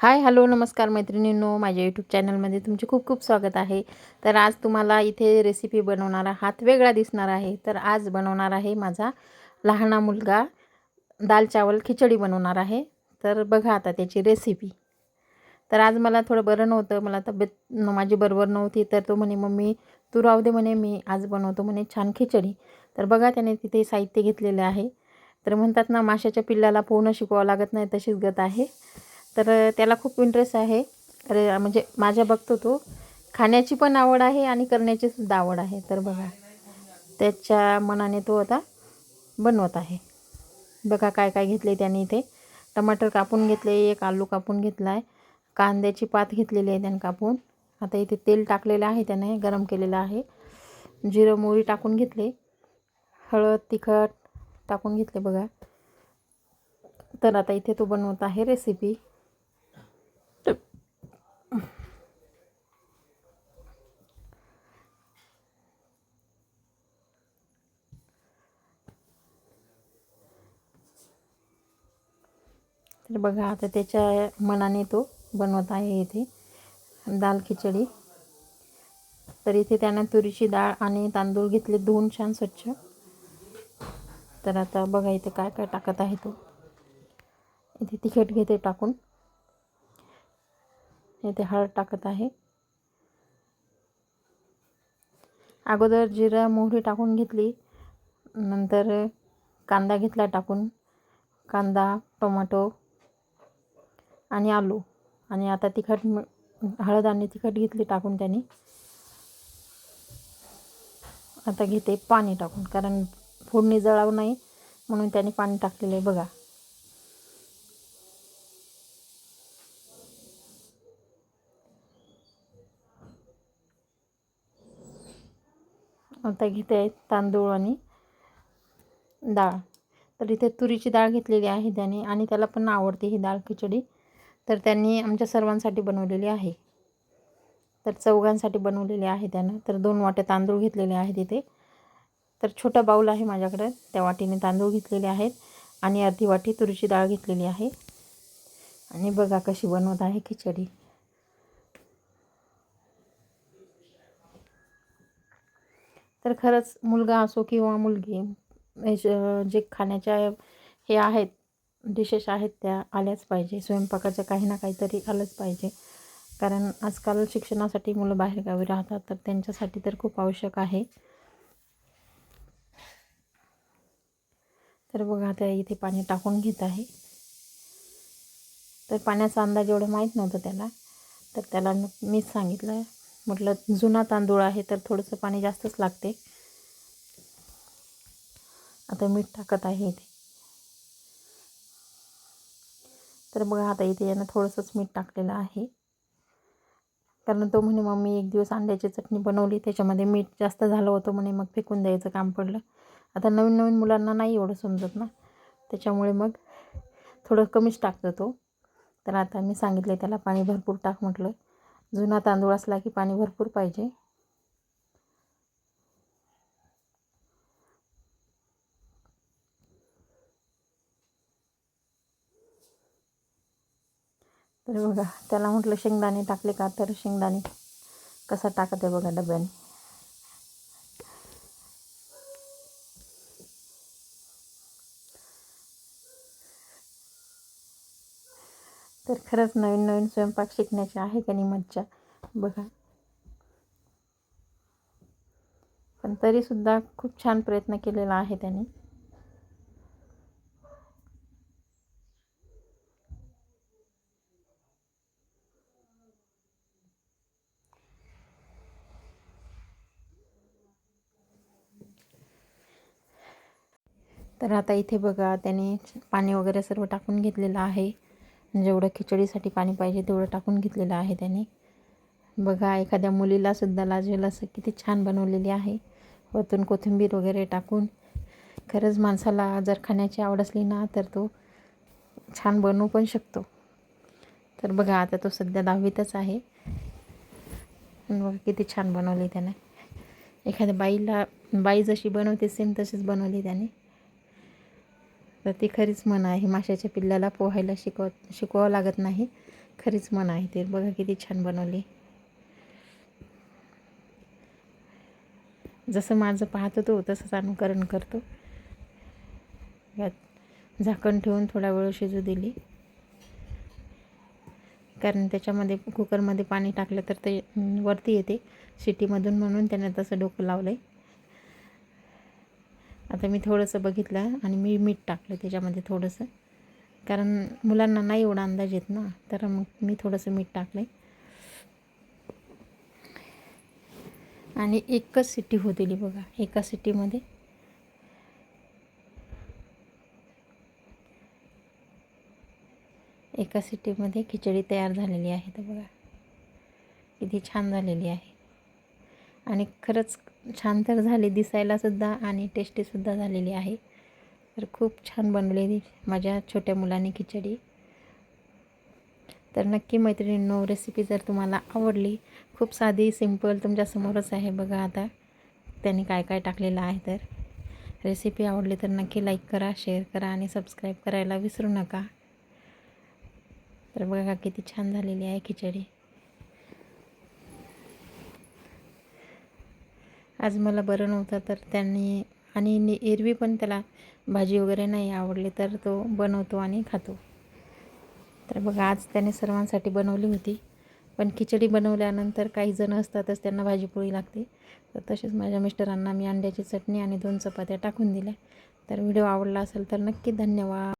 Hi hello नमस्कार मैत्रिणींनो. माझ्या यूट्यूब चॅनलमध्ये तुमचे खूप खूप स्वागत आहे. तर आज तुम्हाला इथे रेसिपी बनवणारा हात वेगळा दिसणार आहे. तर आज बनवणार आहे माझा लहाना मुलगा दाल चावल खिचडी बनवणार आहे. तर बघा आता त्याची रेसिपी तर आज मला थोडं बरं नव्हतं. मला तब्येत माझी बरोबर नव्हती. तर तो म्हणे मम्मी तू राहू दे म्हणे मी आज बनवतो म्हणे छान खिचडी. तर बघा त्याने तिथे साहित्य घेतलेले आहे. तर म्हणतात ना माशाच्या पिल्लाला पोहणं शिकवावं लागत नाही तशीच गत आहे. तर त्याला खूप इंटरेस्ट आहे. अरे म्हणजे माझ्या बघतो तो. खाण्याची पण आवड आहे आणि करण्याची सुद्धा आवड आहे. तर बघा. त्याच्या मनाने तो आता बनवत आहे. बघा काय काय घेतले त्याने इथे. टमाटर कापून घेतले एक आलू कापून घेतला आहे कांद्याची पात घेतलेली आहे त्याने कापून. आता इथे तेल टाकलेलं आहे त्याने गरम केलेलं आहे. जिरं मोहरी टाकून घेतले. हळद तिखट टाकून घेतले बघा. तर आता इथे तो बनवत आहे रेसिपी तर बघा आता त्याच्या मनाने तो बनवत आहे इथे दाल खिचडी. तर इथे त्यानं तुरीची डाळ आणि तांदूळ घेतले धुवून छान स्वच्छ. तर आता बघा इथे काय काय टाकत आहे तो. इथे तिखट घेते टाकून. इथे हळद टाकत आहे. अगोदर जिरा मोहरी टाकून घेतली. नंतर कांदा घेतला टाकून. कांदा टोमॅटो आणि आलू. आणि आता तिखट हळद आणि तिखट घेतली टाकून त्याने. आता घेते पाणी टाकून कारण फोडणी जळावं नाही म्हणून त्याने पाणी टाकलेलं आहे बघा. आता घेते आहे तांदूळ आणि डाळ. तर इथे तुरीची डाळ घेतलेली आहे त्याने आणि त्याला पण आवडते ही डाळ खिचडी. तर त्यांनी आमच्या सर्वांसाठी बनवलेली आहे. तर चौघांसाठी बनवलेली आहे त्यानं. तर दोन वाटे तांदूळ घेतलेले आहेत इथे. तर छोटा बाऊल आहे माझ्याकडे. त्या वाटीने तांदूळ घेतलेले आहेत आणि अर्धी वाटी तुरीची डाळ घेतलेली आहे. आणि बघा कशी बनवत आहे खिचडी. तर खरंच मुलगा असो किंवा मुलगी जे खाण्याच्या हे आहेत डिशेस आहेत त्या आल्याच पाहिजे. स्वयंपाकाचं काही ना काहीतरी आलंच पाहिजे. कारण आजकाल शिक्षणासाठी मुलं बाहेरगावी राहतात तर त्यांच्यासाठी तर खूप आवश्यक आहे. तर बघा त्या इथे पाणी टाकून घेत आहे. तर पाण्याचा अंदाज एवढं माहीत नव्हतं त्याला. तर त्याला मीच सांगितलं. म्हटलं जुना तांदूळ आहे तर थोडंसं पाणी जास्तच लागते. आता मीठ टाकत आहे इथे. तर बघा आता इथे यानं थोडंसंच मीठ टाकलेलं आहे. कारण तो म्हणे मम्मी एक दिवस अंड्याची चटणी बनवली त्याच्यामध्ये मीठ जास्त झालं होतं म्हणे मग फेकून द्यायचं काम पडलं. आता नवीन नवीन मुलांना नाही एवढं समजत ना. त्याच्यामुळे मग थोडं कमीच टाकतो तो. तर आता मी सांगितलं त्याला पाणी भरपूर टाक म्हटलं. जुना तांदूळ असला की पाणी भरपूर पाहिजे. तर बघा त्याला म्हटलं शेंगदाणे टाकले का? तर शेंगदाणे कसा टाकत आहे बघा डब्याने. तर खरंच नवीन नवीन स्वयंपाक शिकण्याची आहे का नाही मज्जा बघा. पण तरीसुद्धा खूप छान प्रयत्न केलेला आहे त्याने. तर आता इथे बघा त्याने पाणी वगैरे सर्व टाकून घेतलेलं आहे. म्हणजे जेवढं खिचडीसाठी पाणी पाहिजे तेवढं टाकून घेतलेलं आहे त्याने. बघा एखाद्या मुलीलासुद्धा लाजेल लाजवेल असं किती छान बनवलेली आहे. वरतून कोथिंबीर वगैरे टाकून. खरंच माणसाला जर खाण्याची आवड असली ना तर तो छान बनवू पण शकतो. तर बघा आता तो सध्या दहावीतच आहे. बघा किती छान बनवली त्याने. एखाद्या बाईला बाई जशी बनवते सेम तशीच बनवली त्याने. तर ती खरीच म्हण आहे. माशाच्या पिल्लाला पोहायला शिकव शिकवावं लागत नाही. खरीच मन आहे ते. बघा किती छान बनवली. जसं माझं पाहतो तो तसंच अनुकरण करतो. यात झाकण ठेवून थोडा वेळ शिजू दिली. कारण त्याच्यामध्ये कुकरमध्ये पाणी टाकलं तर ते वरती येते. शिटीमधून म्हणून त्याने तसं डोकं लावलं आहे आता मी थोडंसं बघितलं आणि मी मीठ टाकलं त्याच्यामध्ये थोडंसं. कारण मुलांना नाही एवढा अंदाज येत ना तर मग मी थोडंसं मीठ टाकलं आणि एकच सिटी होतेली बघा एका सिटीमध्ये एका सिटीमध्ये खिचडी तयार झालेली आहे तर बघा किती छान झालेली आहे. आणि खरंच छान तर झाली दिसायलासुद्धा आणि टेस्टीसुद्धा झालेली आहे. तर खूप छान बनवलेली माझ्या छोट्या मुलाने खिचडी. तर नक्की मैत्रिणींनो रेसिपी जर तुम्हाला आवडली खूप साधी सिंपल तुमच्यासमोरच आहे बघा आता. त्यांनी काय काय टाकलेलं आहे तर. रेसिपी आवडली तर नक्की लाईक करा शेअर करा आणि सबस्क्राईब करायला विसरू नका. तर बघा किती छान झालेली आहे खिचडी. आज मला बरं नव्हतं तर त्यांनी आणि नि- एरवी पण त्याला भाजी वगैरे नाही आवडली तर तो बनवतो आणि खातो. तर बघा आज त्याने सर्वांसाठी बनवली होती. पण खिचडी बनवल्यानंतर काही जण असतातच त्यांना भाजीपोळी लागते. तर तसेच माझ्या मिस्टरांना मी अंड्याची चटणी आणि दोन चपात्या टाकून दिल्या. तर व्हिडिओ आवडला असेल तर नक्की धन्यवाद.